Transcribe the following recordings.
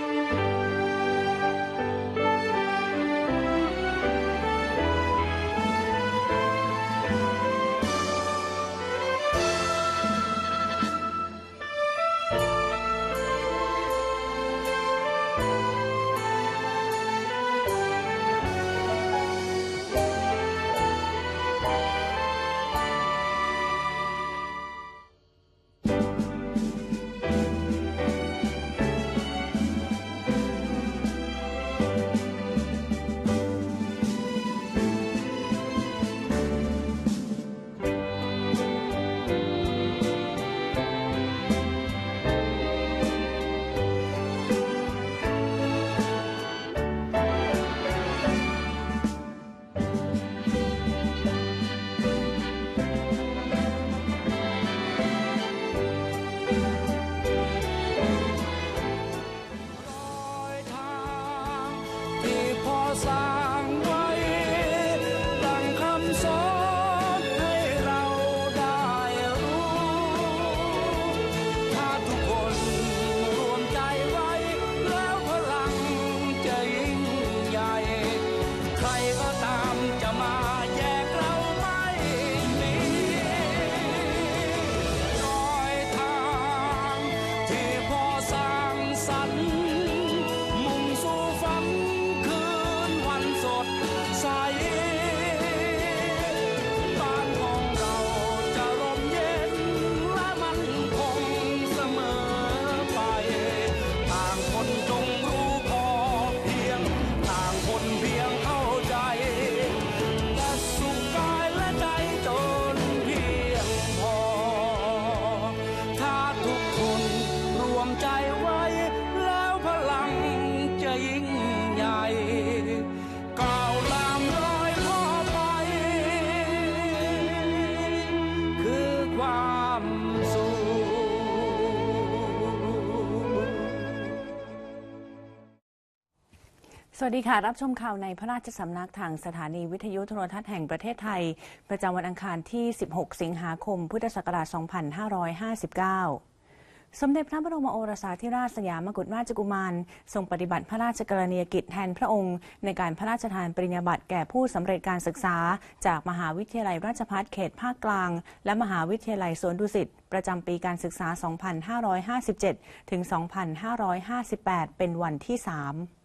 ร สวัสดีค่ะ รับชมข่าวในพระราชสำนักทางสถานีวิทยุโทรทัศน์แห่งประเทศไทย ประจำวันอังคารที่ 16 สิงหาคม พุทธศักราช 2559 สมเด็จพระบรมโอรสาธิราชสยามกุฎราชกุมาร ทรงปฏิบัติพระราชกรณียกิจแทนพระองค์ ในการพระราชทานปริญญาบัตรแก่ผู้สำเร็จการศึกษา จากมหาวิทยาลัยราชภัฏเขตภาคกลาง และมหาวิทยาลัยสวนดุสิตประจำปีการศึกษา 2557 ถึง 2558 เป็นวันที่ 3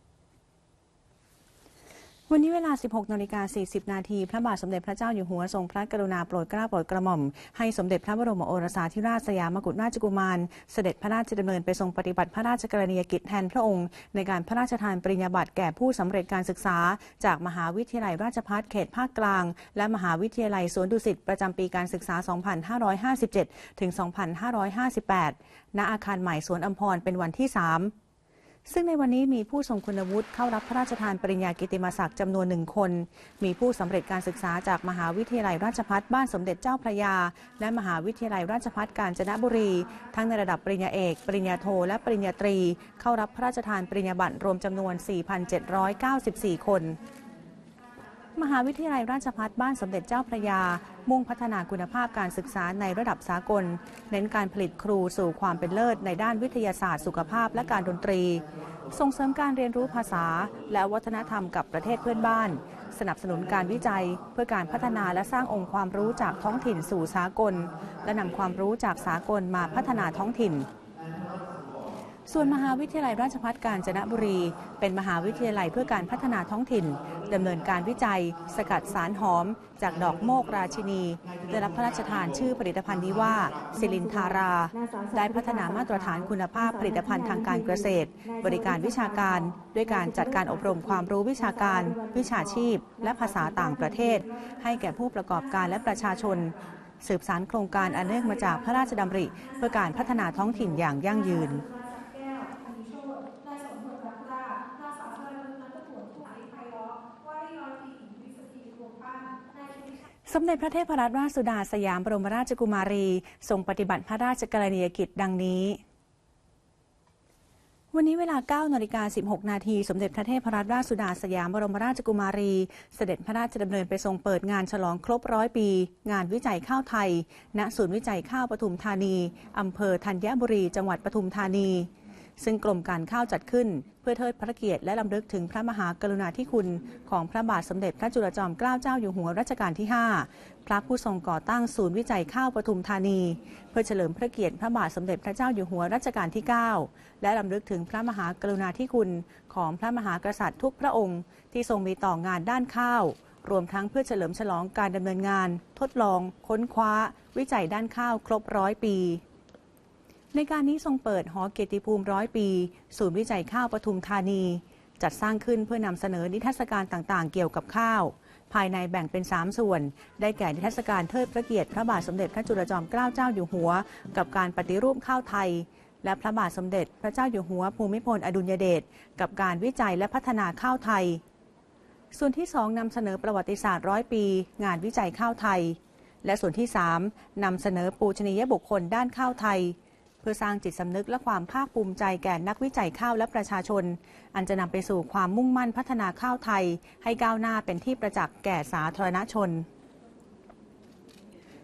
วันนี้เวลา 16นาฬิกา40 นาที พระบาทสมเด็จพระเจ้าอยู่หัวทรงพระกรุณาโปรดเกล้าโปรดกระหม่อม ให้สมเด็จพระบรมโอรสาธิราชสยามกุฎราชกุมาร เสด็จพระราชดำเนินไปทรงปฏิบัติพระราชกรณียกิจแทนพระองค์ ในการพระราชทานปริญญาบัตรแก่ผู้สำเร็จการศึกษา จากมหาวิทยาลัยราชภัฏเขตภาคกลาง และมหาวิทยาลัยสวนดุสิตประจำปีการศึกษา 2557 ถึง 2558 ณ อาคารใหม่สวนอัมพรเป็นวันที่ 3 ซึ่งในวันนี้มีผู้ทรงคุณวุฒิเข้ารับพระราชทานปริญญากิติมศักดิ์จำนวนหนึ่งคน มีผู้สำเร็จการศึกษาจากมหาวิทยาลัยราชภัฏบ้านสมเด็จเจ้าพระยา และมหาวิทยาลัยราชภัฏกาญจนบุรี ทั้งในระดับปริญญาเอก ปริญญาโท และปริญญาตรี เข้ารับพระราชทานปริญญาบัตรรวมจำนวน 4,794 คน มหาวิทยาลัยราชภัฏบ้านสมเด็จเจ้าพระยา มุ่งพัฒนาคุณภาพการศึกษาในระดับสากล เน้นการผลิตครูสู่ความเป็นเลิศ ในด้านวิทยาศาสตร์ สุขภาพและการดนตรี ส่งเสริมการเรียนรู้ภาษา และวัฒนธรรมกับประเทศเพื่อนบ้าน สนับสนุนการวิจัย เพื่อการพัฒนาและสร้างองค์ความรู้จากท้องถิ่นสู่สากล และนำความรู้จากสากลมาพัฒนาท้องถิ่นส่วนมหาวิทยาลัยราชภัฏกาญจนบุรี เป็นมหาวิทยาลัยเพื่อการพัฒนาท้องถิ่น ดำเนินการวิจัย สกัดสารหอม จากดอกโมกราชินี ได้รับพระราชทานชื่อผลิตภัณฑ์นี้ว่าซิลินทารา ได้พัฒนามาตรฐานคุณภาพผลิตภัณฑ์ทางการเกษตร บริการวิชาการ ด้วยการจัดการอบรมความรู้วิชาการ วิชาชีพ และภาษาต่างประเทศ ให้แก่ผู้ประกอบการและประชาชน สืบสานโครงการอันเนื่องมาจากพระราชดำริ เพื่อการพัฒนาท้องถิ่นอย่างยั่งยืน สมเด็จพระเทพรัตนราชสุดาสยามบรมราชกุมารีทรงปฏิบัติพระราชกรณียกิจดังนี้ วันนี้เวลา 9นาฬิกา16 นาทีสมเด็จพระเทพรัตนราชสุดาสยามบรมราชกุมารี เสด็จพระราชดำเนินไปทรงเปิดงานฉลองครบร้อยปี งานวิจัยข้าวไทย ณ ศูนย์วิจัยข้าวปทุมธานี อำเภอธัญบุรี จังหวัดปทุมธานี ซึ่งกรมการข้าวจัดขึ้น เพื่อเทิดพระเกียรติและลำลึกถึงพระมหากรุณาธิคุณ ของพระบาทสมเด็จพระจุลจอมเกล้าเจ้าอยู่หัวรัชกาลที่ 5 พระผู้ทรงก่อตั้งศูนย์วิจัยข้าวปทุมธานี เพื่อเฉลิมพระเกียรติพระบาทสมเด็จพระเจ้าอยู่หัวรัชกาลที่ 9 และลำลึกถึงพระมหากรุณาธิคุณ ของพระมหากษัตริย์ทุกพระองค์ ที่ทรงมีต่องานด้านข้าวรวมทั้งเพื่อเฉลิมฉลองการดำเนินงาน ทดลอง ค้นคว้า วิจัยด้านข้าวครบร้อยปี ในการนี้ทรงเปิดหอเกียรติภูมิร้อยปี ศูนย์วิจัยข้าวปทุมธานี จัดสร้างขึ้นเพื่อนำเสนอนิทรรศการต่างๆ เกี่ยวกับข้าว ภายในแบ่งเป็น 3 ส่วน ได้แก่นิทรรศการเทิดพระเกียรติพระบาทสมเด็จพระจุลจอมเกล้าเจ้าอยู่หัว กับการปฏิรูปข้าวไทย และพระบาทสมเด็จพระเจ้าอยู่หัว ภูมิพลอดุลยเดชกับการวิจัยและพัฒนาข้าวไทย ส่วนที่2นำเสนอประวัติศาสตร์ร้อยปี งานวิจัยข้าวไทย และส่วนที่3นำเสนอปูชนียบุคคลด้านข้าวไทย เพื่อสร้างจิตสำนึกและความภาคภูมิใจแก่นักวิจัยข้าวและประชาชน อันจะนำไปสู่ความมุ่งมั่นพัฒนาข้าวไทย ให้ก้าวหน้าเป็นที่ประจักษ์แก่สาธารณชน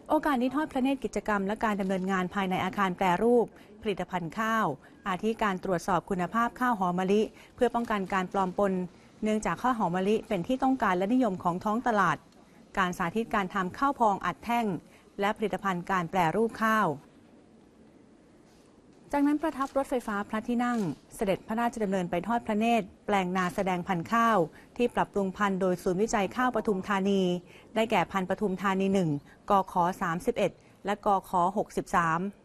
โอกาสนี้ทอดพระเนตรกิจกรรมและการดำเนินงานภายในอาคารแปรรูป ผลิตภัณฑ์ข้าว อาทิการตรวจสอบคุณภาพข้าวหอมมะลิ เพื่อป้องกันการปลอมปน เนื่องจากข้าวหอมมะลิเป็นที่ต้องการและนิยมของท้องตลาด การสาธิตการทำข้าวพองอัดแท่ง และผลิตภัณฑ์การแปรรูปข้าว จากนั้นประทับรถไฟฟ้าพระที่นั่ง เสด็จพระราชดำเนินไปทอดพระเนตร แปลงนาแสดงพันธุ์ข้าว ที่ปรับปรุงพันธุ์โดยศูนย์วิจัยข้าวปทุมธานี ได้แก่พันธุ์ปทุมธานี 1กข31 และกข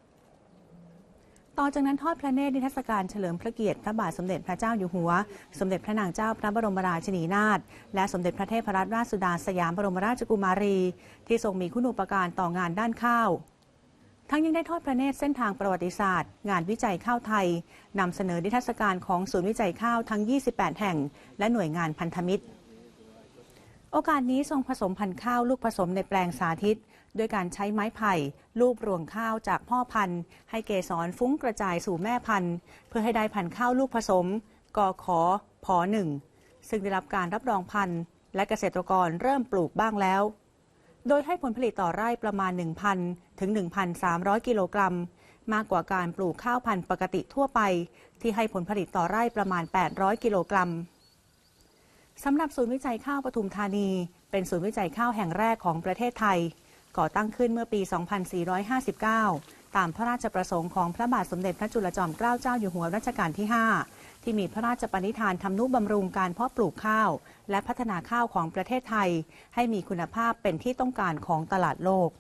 63ต่อจากนั้นทอดพระเนตรนิทรรศการเฉลิมพระเกียรติพระบาทสมเด็จพระเจ้าอยู่หัว สมเด็จพระนางเจ้าพระบรมราชินีนาถและสมเด็จพระเทพรัตนราชสุดาสยามบรมราชกุมารี ที่ทรงมีคุณูปการต่องานด้านข้าว ทั้งยังได้ทอดพระเนตรเส้นทางประวัติศาสตร์ งานวิจัยข้าวไทยนำเสนอนิทรรศการของศูนย์วิจัยข้าวทั้ง 28 แห่ง และหน่วยงานพันธมิตร โอกาสนี้ทรงผสมพันธุ์ข้าวลูกผสมในแปลงสาธิต ด้วยการใช้ไม้ไผ่ลูบรวงข้าวจากพ่อพันธุ์ ให้เกสรฟุ้งกระจายสู่แม่พันธุ์ เพื่อให้ได้พันธุ์ข้าวลูกผสมกขพหนึ่งซึ่งได้รับการรับรองพันธุ์ และเกษตรกรเริ่มปลูกบ้างแล้ว โดยให้ผลผลิตต่อไร่ประมาณ 1,000 ถึง 1,300 กิโลกรัม มากกว่าการปลูกข้าวพันธุ์ปกติทั่วไป ที่ให้ผลผลิตต่อไร่ประมาณ 800 กิโลกรัมสำหรับศูนย์วิจัยข้าวปทุมธานี เป็นศูนย์วิจัยข้าวแห่งแรกของประเทศไทย ก่อตั้งขึ้นเมื่อปี 2459 ตามพระราชประสงค์ของพระบาทสมเด็จพระจุลจอมเกล้าเจ้าอยู่หัวรัชกาลที่ 5 ที่มีพระราชปณิธานทำนุบำรุงการเพาะปลูกข้าว และพัฒนาข้าวของประเทศไทย ให้มีคุณภาพเป็นที่ต้องการของตลาดโลก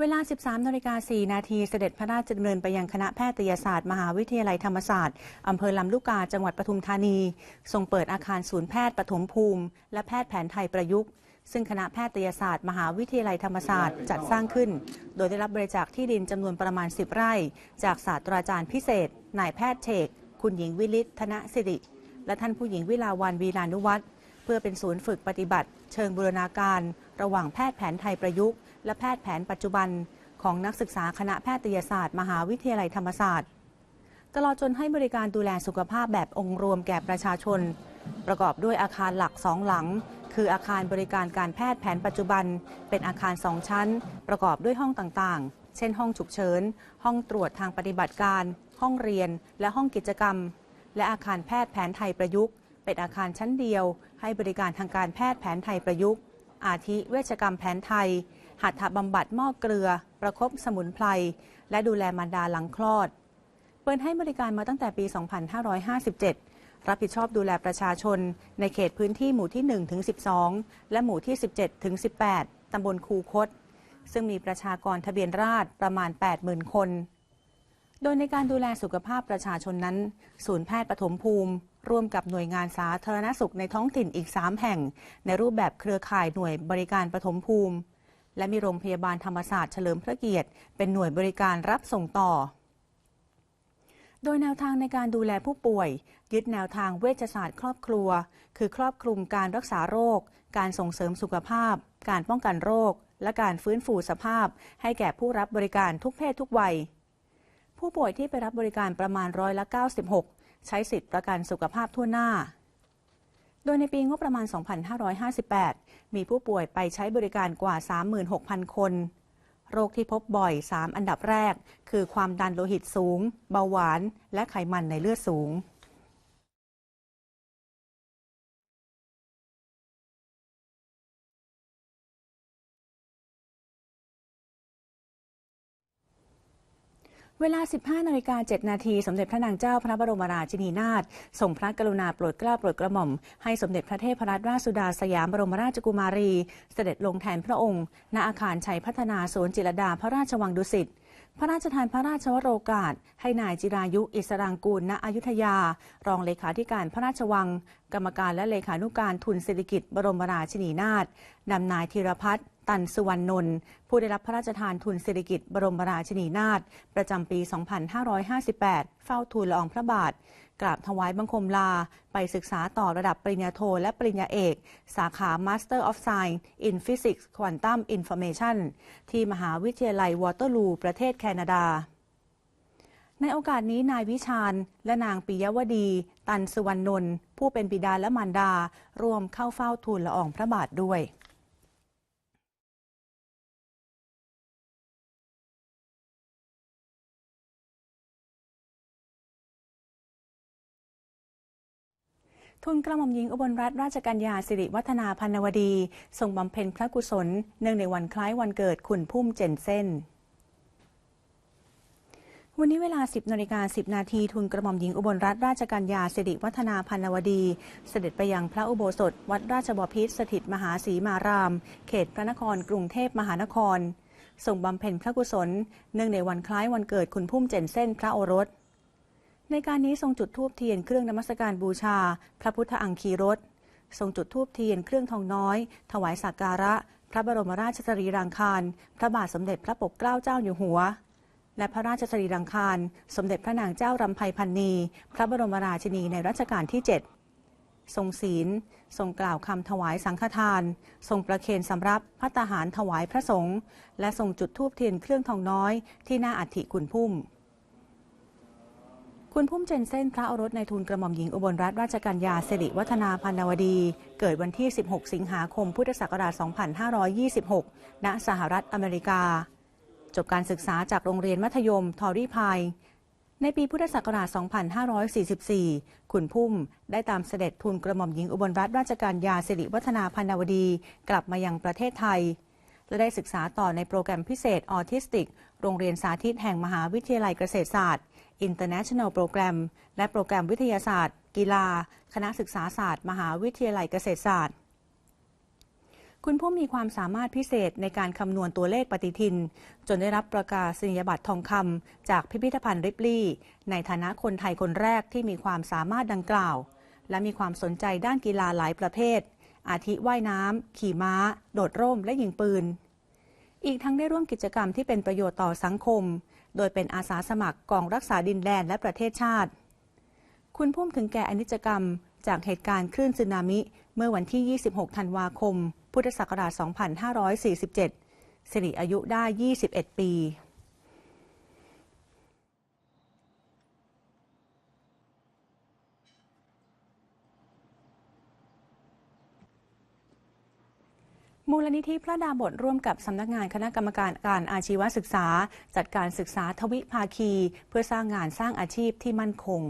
เวลา 13นาฬิกา4นาทีเสด็จพระราชดำเนินไปยังคณะแพทยศาสตร์ มหาวิทยาลัยธรรมศาสตร์ อำเภอลำลูกกา จังหวัดปทุมธานี ทรงเปิดอาคารศูนย์แพทย์ปฐมภูมิ และแพทย์แผนไทยประยุกต์ ซึ่งคณะแพทยศาสตร์ มหาวิทยาลัยธรรมศาสตร์จัดสร้างขึ้น โดยได้รับบริจาคที่ดินจำนวนประมาณ 10 ไร่ จากศาสตราจารย์พิเศษ นายแพทย์เชกคุณหญิงวิลิตธนสิริ และท่านผู้หญิงวิลาวันวีลานุวัฒน์เพื่อเป็นศูนย์ฝึกปฏิบัติ เชิงบูรณาการ ระหว่างแพทย์แผนไทยประยุกต์ และแพทย์แผนปัจจุบัน ของนักศึกษาคณะแพทยศาสตร์ มหาวิทยาลัยธรรมศาสตร์ ตลอดจนให้บริการดูแลสุขภาพแบบองค์รวมแก่ประชาชน ประกอบด้วยอาคารหลักสองหลัง คืออาคารบริการการแพทย์แผนปัจจุบัน เป็นอาคารสองชั้น ประกอบด้วยห้องต่างๆ เช่นห้องฉุกเฉิน ห้องตรวจทางปฏิบัติการ ห้องเรียน และห้องกิจกรรม และอาคารแพทย์แผนไทยประยุกต์ เป็นอาคารชั้นเดียว ให้บริการทางการแพทย์แผนไทยประยุกต์ อาทิเวชกรรมแผนไทย หัตถบำบัดหม้อเกลือ ประคบสมุนไพร และดูแลมารดาหลังคลอด เปิดให้บริการมาตั้งแต่ปี 2557 รับผิดชอบดูแลประชาชน ในเขตพื้นที่หมู่ที่ 1 ถึง 12 และหมู่ที่ 17 ถึง 18 ตำบลคูคต ซึ่งมีประชากรทะเบียนราษฎรประมาณ 80,000 คน โดยในการดูแลสุขภาพประชาชนนั้น ศูนย์แพทย์ปฐมภูมิ ร่วมกับหน่วยงานสาธารณสุขในท้องถิ่นอีก 3 แห่ง ในรูปแบบเครือข่ายหน่วยบริการปฐมภูมิ และมีโรงพยาบาลธรรมศาสตร์เฉลิมพระเกียรติ เป็นหน่วยบริการรับส่งต่อ โดยแนวทางในการดูแลผู้ป่วย ยึดแนวทางเวชศาสตร์ครอบครัว คือครอบคลุมการรักษาโรค การส่งเสริมสุขภาพ การป้องกันโรค และการฟื้นฟูสภาพ ให้แก่ผู้รับบริการทุกเพศทุกวัย ผู้ป่วยที่ไปรับบริการประมาณร้อยละ 96 ใช้สิทธิประกันสุขภาพทั่วหน้า โดยในปีงบประมาณ 2558 มีผู้ป่วยไปใช้บริการกว่า 36,000 คน โรคที่พบบ่อย 3 อันดับแรก คือความดันโลหิตสูง เบาหวาน และไขมันในเลือดสูง เวลา 15นาฬิกา7นาที สมเด็จพระนางเจ้าพระบรมราชินีนาถทรงพระกรุณาโปรดเกล้าโปรดกระหม่อม ให้สมเด็จพระเทพรัตนราชสุดาสยามบรมราชกุมารี เสด็จลงแทนพระองค์ ณ อาคารชัยพัฒนาสวนจิรดาพระราชวังดุสิต พระราชทานพระราชวโรกาส ให้นายจิรายุ อิสรางกูล ณ อยุธยา รองเลขาธิการพระราชวัง กรรมการและเลขานุการทุนเศรษฐกิจบรมราชินีนาถนำนายธีรพัฒน์ ตันสุวรรณนนท์ผู้ได้รับพระราชทานทุนเศรษฐกิจบรมราชินีนาถประจำปี 2558 เฝ้าทูลละอองพระบาท กราบถวายบังคมลา ไปศึกษาต่อระดับปริญญาโทและปริญญาเอก สาขา Master of Science in Physics Quantum Information ที่มหาวิทยาลัยวอเตอร์ลูประเทศแคนาดาในโอกาสนี้นายวิชาญ และนางปิยวดี ตันสุวรรณนนท์ผู้เป็นบิดาและมารดา ร่วมเข้าเฝ้าทูลละอองพระบาทด้วย ทุนกระหม่อมหญิงอุบลรัตนราชกัญญาสิริวัฒนาพันนวดี ทรงบำเพ็ญพระกุศล เนื่องในวันคล้ายวันเกิดขุนพุ่มเจนเซนวันนี้เวลา 10นาฬิกา10 นาทีทุนกระหม่อมหญิงอุบลรัตนราชกัญญาสิริวัฒนาพันนวดี เสด็จไปยังพระอุโบสถ วัดราชบพิตรสถิตมหาศรีมาราม เขตพระนครกรุงเทพมหานครทรงบำเพ็ญพระกุศล เนื่องในวันคล้ายวันเกิดขุนพุ่มเจนเซ่นพระโอรส ในการนี้ทรงจุดธูปเทียนเครื่องนมัสการบูชา พระพุทธอังคีรสทรงจุดธูปเทียนเครื่องทองน้อย ถวายสักการะ พระบรมราชสรีรางคาร พระบาทสมเด็จพระปกเกล้าเจ้าอยู่หัว และพระราชสรีรางคาร สมเด็จพระนางเจ้ารำไพพันนีพระบรมราชินีในรัชกาลที่ 7 ทรงศีล ทรงกล่าวคำถวายสังฆทาน ทรงประเคนสำรับพัตตาหารถวายพระสงฆ์และทรงจุดธูปเทียนเครื่องทองน้อยที่หน้าอัฐิคุณพุ่ม คุณพุ่มเจนเซ่นพระอรสในทุนกระหม่อมหญิงอุบลรัตนราชกัญญาสิริวัฒนาพันวดี เกิดวันที่ 16 สิงหาคม พุทธศักราช 2526 ณ สหรัฐอเมริกา จบการศึกษาจากโรงเรียนมัธยม ทอรี่พาย ในปีพุทธศักราช 2544 คุณพุ่มได้ตามเสด็จทุนกระหม่อมหญิงอุบลรัตนราชกัญญาสิริวัฒนาพันนวดี กลับมายังประเทศไทยและได้ศึกษาต่อในโปรแกรมพิเศษออทิสติก โรงเรียนสาธิตแห่งมหาวิทยาลัยเกษตรศาสตร์ International Program และโปรแกรมวิทยาศาสตร์ กีฬา คณะศึกษาศาสตร์ มหาวิทยาลัยเกษตรศาสตร์ คุณผู้มีความสามารถพิเศษในการคำนวณตัวเลขปฏิทิน จนได้รับประกาศนียบัตรทองคำจากพิพิธภัณฑ์ริปลีย์ในฐานะคนไทยคนแรกที่มีความสามารถดังกล่าว และมีความสนใจด้านกีฬาหลายประเภท อาทิว่ายน้ำขี่ม้า โดดร่ม และยิงปืนอีกทั้งได้ร่วมกิจกรรมที่เป็นประโยชน์ต่อสังคม โดยเป็นอาสาสมัครกองรักษาดินแดนและประเทศชาติ คุณพุ่มถึงแก่อนิจกรรม จากเหตุการณ์คลื่นสึนามิ เมื่อวันที่ 26 ธันวาคม พุทธศักราช 2547 สิริอายุได้ 21 ปี มูลนิธิพระดาบทร่วมกับสำนักงานคณะกรรมการการอาชีวศึกษา จัดการศึกษาทวิภาคี เพื่อสร้างงานสร้างอาชีพที่มั่นคง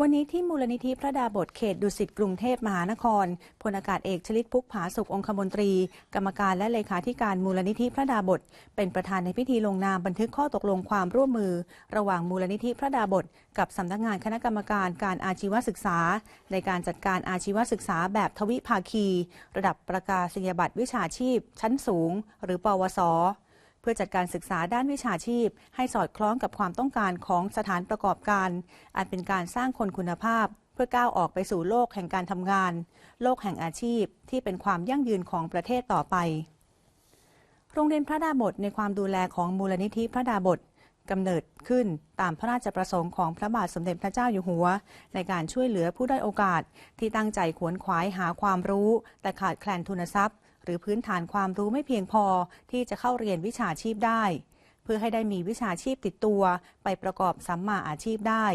วันนี้ที่มูลนิธิพระดาบทเขตดุสิตกรุงเทพมหานครพลอากาศเอกชลิตพุกผาสุของคมนตรี กรรมการและเลขาธิการมูลนิธิพระดาบท เป็นประธานในพิธีลงนามบันทึกข้อตกลงความร่วมมือ ระหว่างมูลนิธิพระดาบท กับสำนักงานคณะกรรมการการอาชีวศึกษา ในการจัดการอาชีวศึกษาแบบทวิภาคี ระดับประกาศนียบัตรวิชาชีพ ชั้นสูง หรือปวส พื่อจัดการศึกษาด้านวิชาชีพ ให้สอดคล้องกับความต้องการของสถานประกอบการอาจเป็นการสร้างคนคุณภาพ เพื่อก้าวออกไปสู่โลกแห่งการทำงาน โลกแห่งอาชีพ ที่เป็นความยั่งยืนของประเทศต่อไป โรงเรียนพระดาบทในความดูแลของมูลนิธิพระดาบทกำเนิดขึ้นตามพระราชประสงค์ของพระบาทสมเด็จพระเจ้าอยู่หัว ในการช่วยเหลือผู้ได้อยโอกาสที่ตั้งใจขวนขวายหาความรู้ แต่ขาดแคลนทุนทรัพย์ หรือพื้นฐานความรู้ไม่เพียงพอที่จะเข้าเรียนวิชาชีพได้ เพื่อให้ได้มีวิชาชีพติดตัวไปประกอบสัมมาอาชีพได้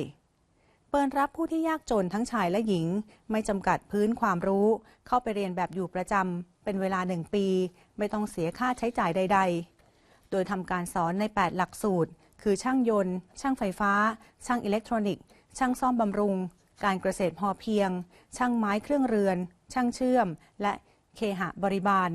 เปิดรับผู้ที่ยากจนทั้งชายและหญิง ไม่จำกัดพื้นความรู้ เข้าไปเรียนแบบอยู่ประจำเป็นเวลาหนึ่งปี ไม่ต้องเสียค่าใช้จ่ายใด ๆ โดยทำการสอนใน 8 หลักสูตร คือช่างยนต์ ช่างไฟฟ้า ช่างอิเล็กทรอนิกส์ ช่างซ่อมบำรุง การเกษตรพอเพียง ช่างไม้เครื่องเรือน ช่างเชื่อม และ เคหะบริบาล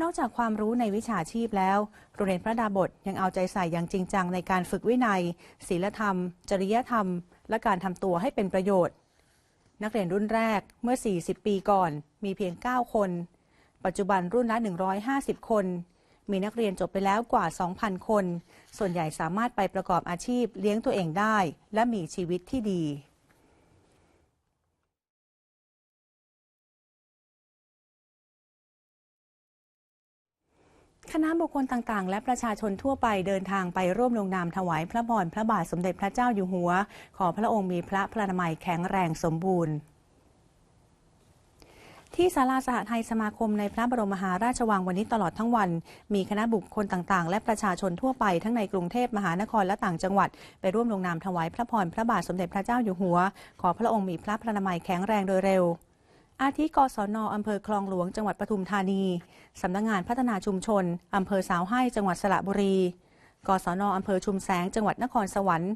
นอกจากความรู้ในวิชาชีพแล้ว โรงเรียนพระดาบทยังเอาใจใส่อย่างจริงจังในการฝึกวินัย ศีลธรรม จริยธรรม และการทำตัวให้เป็นประโยชน์ นักเรียนรุ่นแรกเมื่อ 40 ปีก่อน มีเพียง 9 คน ปัจจุบันรุ่นละ 150 คน มีนักเรียนจบไปแล้วกว่า 2,000 คน ส่วนใหญ่สามารถไปประกอบอาชีพเลี้ยงตัวเองได้ และมีชีวิตที่ดี คณะบุคคลต่างๆ และประชาชนทั่วไปเดินทางไปร่วมลงนามถวายพระพรพระบาทสมเด็จพระเจ้าอยู่หัว ขอพระองค์มีพระพลานามัยแข็งแรงสมบูรณ์ที่ศาลาสหไทยสมาคมในพระบรมมหาราชวังวันนี้ตลอดทั้งวัน มีคณะบุคคลต่างๆ และประชาชนทั่วไปทั้งในกรุงเทพมหานครและต่างจังหวัด ไปร่วมลงนามถวายพระพรพระบาทสมเด็จพระเจ้าอยู่หัว ขอพระองค์มีพระพลานามัยแข็งแรงโดยเร็ว อาทิกศนอำเภอคลองหลวงจังหวัดปทุมธานี สำนักงงานพัฒนาชุมชนอำเภอสาวให้จังหวัดสระบุรี กศนอำเภอชุมแสงจังหวัดนครสวรรค์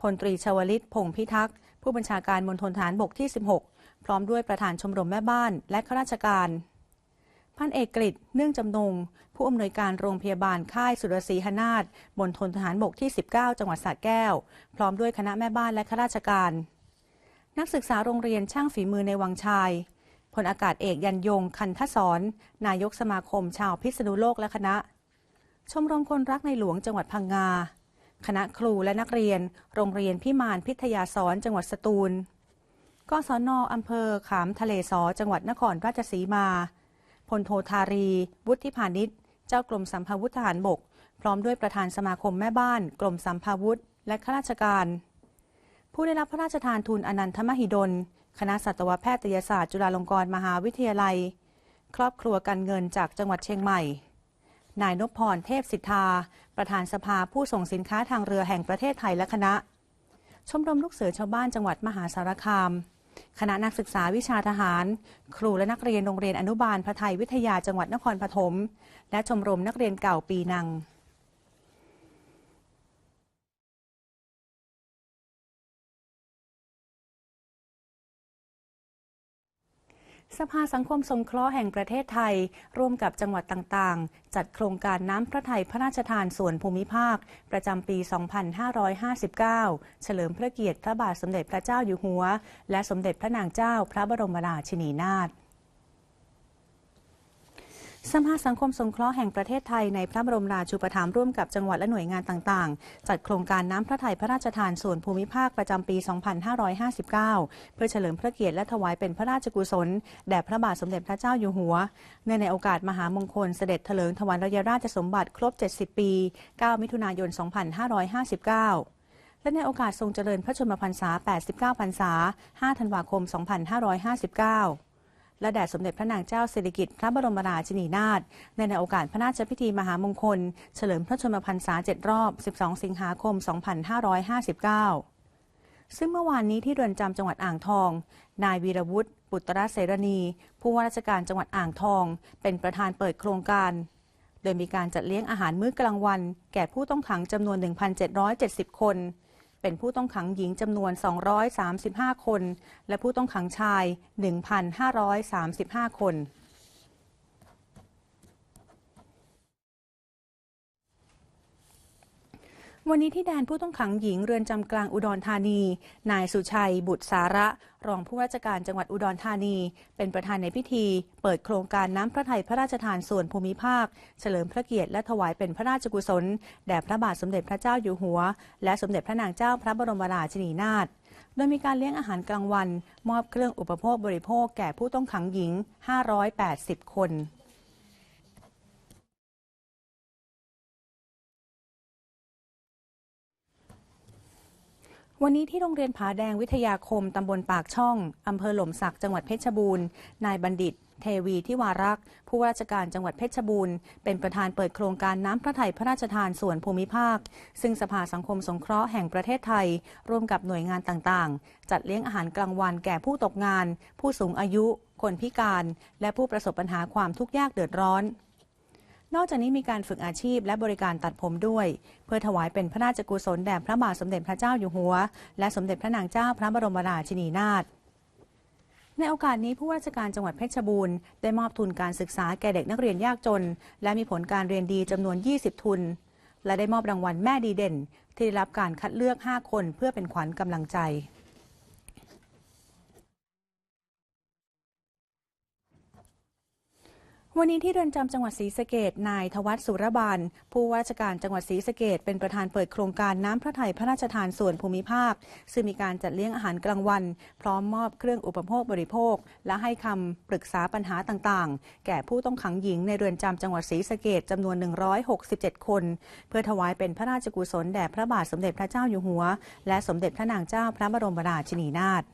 พลตรีชวลิตพงษ์พิทักษ์ ผู้บัญชาการมณฑลฐานบกที่ 16 พร้อมด้วยประธานชมรมแม่บ้านและข้าราชการ พันเอกกฤษเนื่องจำนง ผู้อำนวยการโรงพยาบาลค่ายสุรศรีหนาฏมณฑลทหารบกที่ 19 จังหวัดสระแก้ว พร้อมด้วยคณะแม่บ้านและข้าราชการ นักศึกษาโรงเรียนช่างฝีมือในวังชาย พลอากาศเอกยันยง คันทศรนายกสมาคมชาวพิษณุโลกและคณะ ชมรมคนรักในหลวงจังหวัดพังงา คณะครูและนักเรียน โรงเรียนพิมานพิทยาสอนจังหวัดสตูลกศนอำเภอขามทะเลสอจังหวัดนครราชสีมาพลโทธารี วุฒิพานิชเจ้ากรมสัมภาวุธทหารบก พร้อมด้วยประธานสมาคมแม่บ้าน กรมสัมภาวุธ และข้าราชการ ผู้ได้รับพระราชทานทุนอนันทมหิดล คณะสัตวแพทยศาสตร์จุฬาลงกรณ์มหาวิทยาลัย ครอบครัวกันเงินจากจังหวัดเชียงใหม่ นายนพพรเทพสิทธา ประธานสภาผู้ส่งสินค้าทางเรือแห่งประเทศไทยและคณะ ชมรมลูกเสือชาวบ้านจังหวัดมหาสารคาม คณะนักศึกษาวิชาทหาร ครูและนักเรียนโรงเรียนอนุบาลพระไทยวิทยาจังหวัดนครปฐม และชมรมนักเรียนเก่าปีนัง สภาสังคมสงเคราะห์แห่งประเทศไทย ร่วมกับจังหวัดต่างๆ จัดโครงการน้ำพระทัยพระราชทานส่วนภูมิภาค ประจำปี 2559 เฉลิมพระเกียรติพระบาทสมเด็จพระเจ้าอยู่หัว และสมเด็จพระนางเจ้าพระบรมราชินีนาถ สภาสังคมสงเคราะห์แห่งประเทศไทยในพระบรมราชูปถัมภ์ร่วมกับจังหวัดและหน่วยงานต่างๆ จัดโครงการน้ำพระทัยพระราชทานส่วนภูมิภาคประจำปี 2559 เพื่อเฉลิมพระเกียรติและถวายเป็นพระราชกุศล แด่พระบาทสมเด็จพระเจ้าอยู่หัว เนื่องในโอกาสมหามงคลเสด็จเถลิงถวัลยราชสมบัติครบ 70 ปี 9 มิถุนายน 2559และในโอกาสทรงเจริญพระชนมพรรษา 89 พรรษา 5 ธันวาคม 2559 และแด่สมเด็จพระนางเจ้าสิริกิติ์พระบรมราชินีนาถในในโอกาสพระราชพิธีมหามงคล เฉลิมพระชนมพรรษา7รอบ 12 สิงหาคม 2559 ซึ่งเมื่อวานนี้ที่เรือนจำจังหวัดอ่างทอง นายวีรวุฒิปุตตรเสรณี ผู้ว่าราชการจังหวัดอ่างทอง เป็นประธานเปิดโครงการ โดยมีการจัดเลี้ยงอาหารมื้อกลางวัน แก่ผู้ต้องขังจำนวน 1,770 คน เป็นผู้ต้องขังหญิงจำนวน 235 คน และผู้ต้องขังชาย 1,535 คน วันนี้ที่แดนผู้ต้องขังหญิงเรือนจำกลางอุดรธานี นายสุชัย บุตรสาระ รองผู้ว่าราชการจังหวัดอุดรธานี เป็นประธานในพิธี เปิดโครงการน้ำพระทัยพระราชทานส่วนภูมิภาค เฉลิมพระเกียรติและถวายเป็นพระราชกุศล แด่พระบาทสมเด็จพระเจ้าอยู่หัว และสมเด็จพระนางเจ้าพระบรมราชินีนาถโดยมีการเลี้ยงอาหารกลางวัน มอบเครื่องอุปโภคบริโภคแก่ผู้ต้องขังหญิง 580 คน วันนี้ที่โรงเรียนผาแดงวิทยาคม ตำบลปากช่อง อำเภอหล่มสัก จังหวัดเพชรบูรณ์ นายบัณฑิต เทวีที่วารักษ์ผู้ว่าราชการจังหวัดเพชรบูรณ์ เป็นประธานเปิดโครงการน้ำพระทัยพระราชทานส่วนภูมิภาค ซึ่งสภาสังคมสงเคราะห์แห่งประเทศไทย ร่วมกับหน่วยงานต่างๆ จัดเลี้ยงอาหารกลางวันแก่ผู้ตกงาน ผู้สูงอายุ คนพิการ และผู้ประสบปัญหาความทุกข์ยากเดือดร้อน นอกจากนี้มีการฝึกอาชีพและบริการตัดผมด้วย เพื่อถวายเป็นพระราชกุศลแด่พระบาทสมเด็จพระเจ้าอยู่หัว และสมเด็จพระนางเจ้าพระบรมราชินีนาถในโอกาสนี้ผู้ว่าราชการจังหวัดเพชรบูรณ์ได้มอบทุนการศึกษาแก่เด็กนักเรียนยากจน และมีผลการเรียนดีจำนวน 20 ทุน และได้มอบรางวัลแม่ดีเด่น ที่ได้รับการคัดเลือก 5 คนเพื่อเป็นขวัญกำลังใจ วันนี้ที่เรือนจำจังหวัดศรีสะเกดนายทวัฒน์สุรบาลผู้ว่าราชการจังหวัดศรีสะเกดเป็นประธานเปิดโครงการน้ำพระทัยพระราชทานส่วนภูมิภาค ซึ่งมีการจัดเลี้ยงอาหารกลางวัน พร้อมมอบเครื่องอุปโภคบริโภค และให้คำปรึกษาปัญหาต่างๆ แก่ผู้ต้องขังหญิงในเรือนจำจังหวัดศรีสะเกดจำนวน 167 คน เพื่อถวายเป็นพระราชกุศลแด่พระบาทสมเด็จพระเจ้าอยู่หัว และสมเด็จพระนางเจ้าพระบรมราชินีนาถ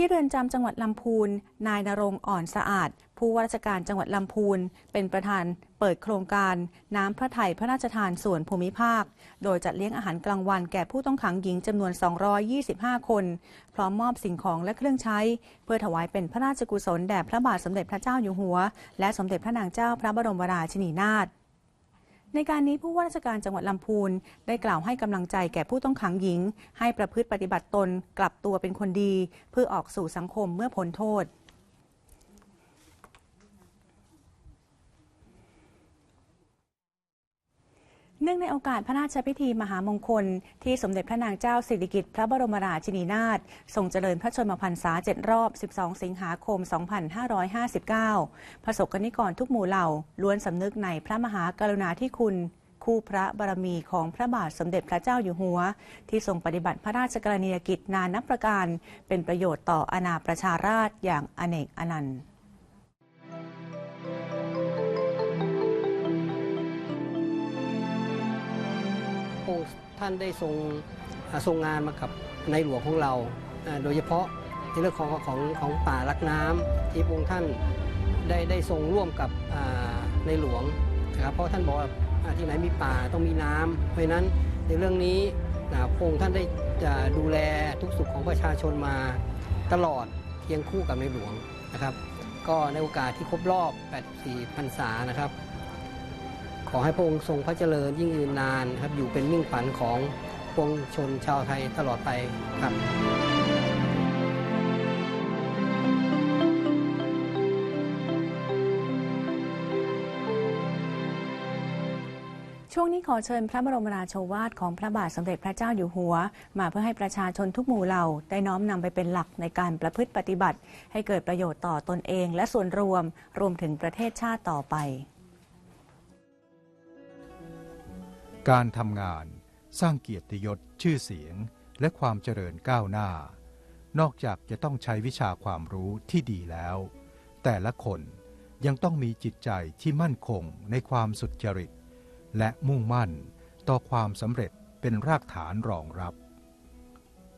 ที่เรือนจำจังหวัดลำพูน นายนรงอ่อนสะอาด ผู้ว่าราชการจังหวัดลำพูน เป็นประธานเปิดโครงการ น้ำพระไถ่พระราชทานส่วนภูมิภาค โดยจัดเลี้ยงอาหารกลางวันแก่ผู้ต้องขังหญิงจำนวน 225 คน พร้อมมอบสิ่งของและเครื่องใช้ เพื่อถวายเป็นพระราชกุศลแด่พระบาทสมเด็จพระเจ้าอยู่หัว และสมเด็จพระนางเจ้าพระบรมราชินีนาถ ในการนี้ผู้ว่าราชการจังหวัดลำพูนได้กล่าวให้กำลังใจแก่ผู้ต้องขังหญิง ให้ประพฤติปฏิบัติตนกลับตัวเป็นคนดี เพื่อออกสู่สังคมเมื่อพ้นโทษ นื่องในโอกาสพระราชพิธีมหามงคล ที่สมเด็จพระนางเจ้าสิริกิติ์พระบรมราชินีนาถทรงเจริญพระชนมพรรษาเจ็ดรอบ 12 สิงหาคม 2559พระสบกนิกรทุกหมู่เหล่า ล้วนสำนึกในพระมหากรุณาธิคุณ คู่พระบารมีของพระบาทสมเด็จพระเจ้าอยู่หัว ที่ทรงปฏิบัติพระราชกรณียกิจนานับประการ เป็นประโยชน์ต่ออาณาประชาราษอย่างอเนกอนันต์ ระองค์ท่านได้ทรงอ่าทรงงานมากับในหลวงของเรา โดยเฉพาะในเรื่องของของของป่ารักน้ำที่พระองค์ท่านได้ได้ทรงร่วมกับในหลวงนะครับเพราะท่านบอกว่าที่ไหนมีป่าต้องมีน้ำเพราะนั้นในเรื่องนี้พระองค์ท่านได้จะดูแลทุกสุขของประชาชนมาตลอดเคียงคู่กับในหลวงนะครับ ก็ในโอกาสที่ครบรอบ 84 พรรษานะครับ ขอให้พระองค์ทรงพระเจริญยิ่งยืนนานครับอยู่เป็นมิ่งขวัญของปวงชนชาวไทยตลอดไปครับช่วงนี้ขอเชิญพระบรมราโชวาทของพระบาทสมเด็จพระเจ้าอยู่หัว มาเพื่อให้ประชาชนทุกหมู่เหล่า ได้น้อมนำไปเป็นหลักในการประพฤติปฏิบัติ ให้เกิดประโยชน์ต่อตนเองและส่วนรวมรวมถึงประเทศชาติต่อไป การทำงานสร้างเกียรติยศชื่อเสียงและความเจริญก้าวหน้า นอกจากจะต้องใช้วิชาความรู้ที่ดีแล้ว แต่ละคนยังต้องมีจิตใจที่มั่นคงในความสุจริต และมุ่งมั่นต่อความสำเร็จเป็นรากฐานรองรับ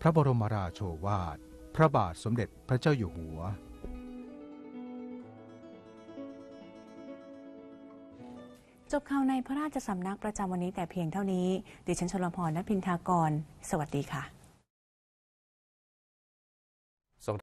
พระบรมราโชวาท พระบาทสมเด็จพระเจ้าอยู่หัว จบข่าวในพระราชสำนักประจำวันนี้แต่เพียงเท่านี้ ดิฉันชลพรณพินทากร สวัสดีค่ะ